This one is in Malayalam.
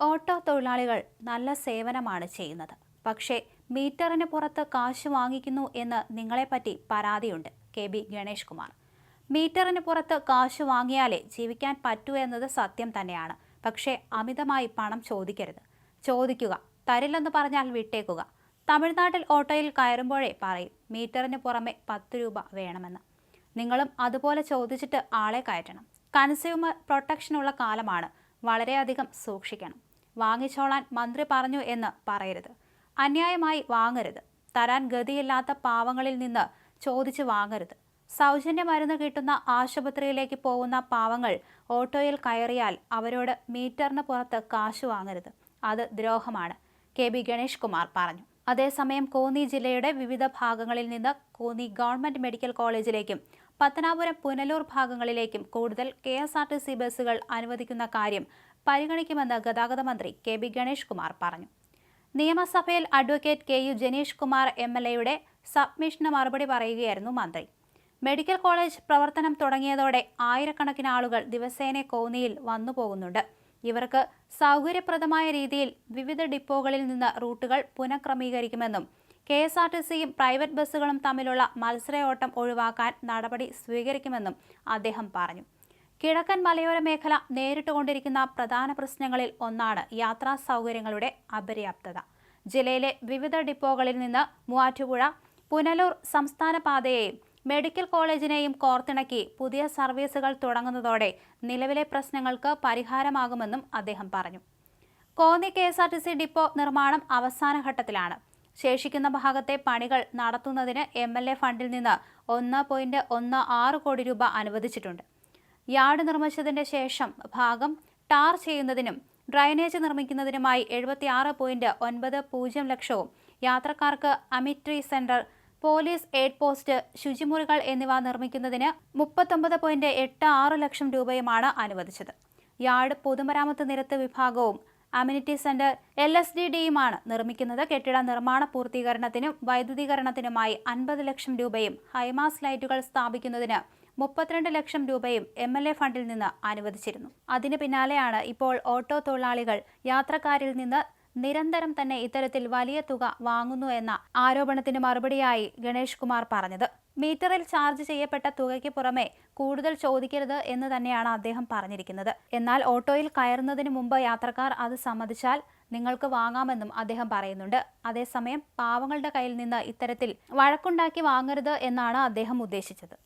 ഓട്ടോ തൊഴിലാളികൾ നല്ല സേവനമാണ് ചെയ്യുന്നത്. പക്ഷേ മീറ്ററിന് പുറത്ത് കാശ് വാങ്ങിക്കുന്നു എന്ന് നിങ്ങളെപ്പറ്റി പരാതിയുണ്ട് കെ ബി ഗണേഷ് കുമാർ. മീറ്ററിന് പുറത്ത് കാശ് വാങ്ങിയാലേ ജീവിക്കാൻ പറ്റൂ എന്നത് സത്യം തന്നെയാണ്. പക്ഷേ അമിതമായി പണം ചോദിക്കരുത്. ചോദിക്കുക തരില്ലെന്ന് പറഞ്ഞാൽ വിട്ടേക്കുക. തമിഴ്നാട്ടിൽ ഓട്ടോയിൽ കയറുമ്പോഴേ പറയും മീറ്ററിന് പുറമെ പത്ത് രൂപ വേണമെന്ന്. നിങ്ങളും അതുപോലെ ചോദിച്ചിട്ട് ആളെ കയറ്റണം. കൺസ്യൂമർ പ്രൊട്ടക്ഷനുള്ള കാലമാണ്. വളരെയധികം സൂക്ഷിക്കണം. വാങ്ങിച്ചോളാൻ മന്ത്രി പറഞ്ഞു എന്ന് പറയരുത്. അന്യായമായി വാങ്ങരുത്. തരാൻ ഗതിയില്ലാത്ത പാവങ്ങളിൽ നിന്ന് ചോദിച്ച് വാങ്ങരുത്. സൗജന്യ മരുന്ന് കിട്ടുന്ന ആശുപത്രിയിലേക്ക് പോകുന്ന പാവങ്ങൾ ഓട്ടോയിൽ കയറിയാൽ അവരോട് മീറ്ററിന് പുറത്ത് കാശ് വാങ്ങരുത്. അത് ദ്രോഹമാണ്. കെ ബി ഗണേഷ് കുമാർ പറഞ്ഞു. അതേസമയം കോന്നി ജില്ലയുടെ വിവിധ ഭാഗങ്ങളിൽ നിന്ന് കോന്നി ഗവൺമെന്റ് മെഡിക്കൽ കോളേജിലേക്കും പത്തനാപുരം പുനലൂർ ഭാഗങ്ങളിലേക്കും കൂടുതൽ K S R T C ബസ്സുകൾ അനുവദിക്കുന്ന കാര്യം പരിഗണിക്കുമെന്ന് ഗതാഗത മന്ത്രി കെ ബി ഗണേഷ് കുമാർ പറഞ്ഞു. നിയമസഭയിൽ advocate K U Janeesh Kumar M L എയുടെ സബ്മിഷന് മറുപടി പറയുകയായിരുന്നു മന്ത്രി. മെഡിക്കൽ കോളേജ് പ്രവർത്തനം തുടങ്ങിയതോടെ ആയിരക്കണക്കിന് ആളുകൾ ദിവസേന കോന്നിയിൽ വന്നു പോകുന്നുണ്ട്. ഇവർക്ക് സൗകര്യപ്രദമായ രീതിയിൽ വിവിധ ഡിപ്പോകളിൽ നിന്ന് റൂട്ടുകൾ പുനഃക്രമീകരിക്കുമെന്നും കെ എസ് ആർ ടി സിയും പ്രൈവറ്റ് ബസ്സുകളും തമ്മിലുള്ള മത്സരയോട്ടം ഒഴിവാക്കാൻ നടപടി സ്വീകരിക്കുമെന്നും അദ്ദേഹം പറഞ്ഞു. കിഴക്കൻ മലയോര മേഖല നേരിട്ടുകൊണ്ടിരിക്കുന്ന പ്രധാന പ്രശ്നങ്ങളിൽ ഒന്നാണ് യാത്രാ സൗകര്യങ്ങളുടെ അപര്യാപ്തത. ജില്ലയിലെ വിവിധ ഡിപ്പോകളിൽ നിന്ന് മൂവാറ്റുപുഴ പുനലൂർ സംസ്ഥാന പാതയെയും മെഡിക്കൽ കോളേജിനെയും കോർത്തിണക്കി പുതിയ സർവീസുകൾ തുടങ്ങുന്നതോടെ നിലവിലെ പ്രശ്നങ്ങൾക്ക് പരിഹാരമാകുമെന്നും അദ്ദേഹം പറഞ്ഞു. Konni K S R T C depot നിർമ്മാണം അവസാന ഘട്ടത്തിലാണ്. ശേഷിക്കുന്ന ഭാഗത്തെ പണികൾ നടത്തുന്നതിന് എം എൽ എ ഫണ്ടിൽ നിന്ന് ഒന്ന് പോയിന്റ് ഒന്ന് ആറ് കോടി രൂപ അനുവദിച്ചിട്ടുണ്ട്. യാർഡ് നിർമ്മിച്ചതിന്റെ ശേഷം ഭാഗം ടാർ ചെയ്യുന്നതിനും ഡ്രൈനേജ് നിർമ്മിക്കുന്നതിനുമായി എഴുപത്തിയാറ് പോയിന്റ് ഒൻപത് പൂജ്യം ലക്ഷവും യാത്രക്കാർക്ക് amenity centre police aid post ശുചിമുറികൾ എന്നിവ നിർമ്മിക്കുന്നതിന് മുപ്പത്തൊമ്പത് പോയിന്റ് എട്ട് ആറ് ലക്ഷം രൂപയുമാണ് അനുവദിച്ചത്. യാർഡ് പൊതുമരാമത്ത് നിരത്ത് വിഭാഗവും amenity centre L S D ഡിയുമാണ് നിർമ്മിക്കുന്നത്. കെട്ടിട നിർമ്മാണ പൂർത്തീകരണത്തിനും വൈദ്യുതീകരണത്തിനുമായി അൻപത് ലക്ഷം രൂപയും ഹൈമാസ് ലൈറ്റുകൾ സ്ഥാപിക്കുന്നതിന് മുപ്പത്തിരണ്ട് ലക്ഷം രൂപയും എം എൽ എ ഫണ്ടിൽ നിന്ന് അനുവദിച്ചിരുന്നു. അതിന് പിന്നാലെയാണ് ഇപ്പോൾ ഓട്ടോ തൊഴിലാളികൾ യാത്രക്കാരിൽ നിന്ന് നിരന്തരം തന്നെ ഇത്തരത്തിൽ വലിയ തുക വാങ്ങുന്നു എന്ന ആരോപണത്തിന് മറുപടിയായി ഗണേഷ് കുമാർ പറഞ്ഞത്. മീറ്ററിൽ ചാർജ് ചെയ്യപ്പെട്ട തുകയ്ക്ക് പുറമെ കൂടുതൽ ചോദിക്കരുത് എന്ന് തന്നെയാണ് അദ്ദേഹം പറഞ്ഞിരിക്കുന്നത്. എന്നാൽ ഓട്ടോയിൽ കയറുന്നതിന് മുമ്പ് യാത്രക്കാർ അത് സമ്മതിച്ചാൽ നിങ്ങൾക്ക് വാങ്ങാമെന്നും അദ്ദേഹം പറയുന്നുണ്ട്. അതേസമയം പാവങ്ങളുടെ കയ്യിൽ നിന്ന് ഇത്തരത്തിൽ വഴക്കുണ്ടാക്കി വാങ്ങരുത് എന്നാണ് അദ്ദേഹം ഉദ്ദേശിച്ചത്.